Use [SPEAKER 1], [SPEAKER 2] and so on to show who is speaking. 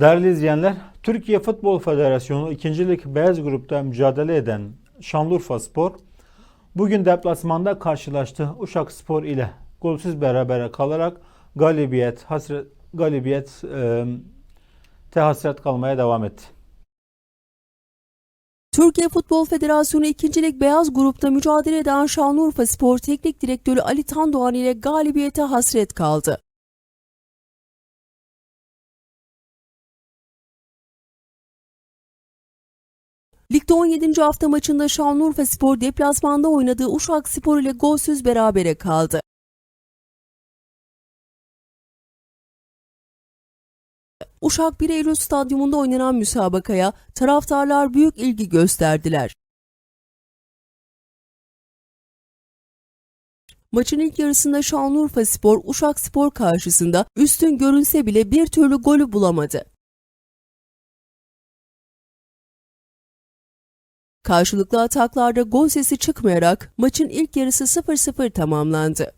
[SPEAKER 1] Değerli izleyenler, Türkiye Futbol Federasyonu 2. Lig beyaz grupta mücadele eden Şanlıurfa Spor bugün deplasmanda karşılaştı Uşak Spor ile golsüz berabere kalarak galibiyet hasret galibiyet e, te kalmaya devam etti.
[SPEAKER 2] Türkiye Futbol Federasyonu 2. Lig Beyaz Grup'ta mücadele eden Şanlıurfa Spor Teknik Direktörü Ali Tandoğan ile galibiyete hasret kaldı. Ligde 17. hafta maçında Şanlıurfa Spor deplasmanda oynadığı Uşak Spor ile golsüz berabere kaldı. Uşak 1 Eylül Stadyumunda oynanan müsabakaya taraftarlar büyük ilgi gösterdiler. Maçın ilk yarısında Şanlıurfa Spor, Uşak Spor karşısında üstün görünse bile bir türlü golü bulamadı. Karşılıklı ataklarda gol sesi çıkmayarak maçın ilk yarısı 0-0 tamamlandı.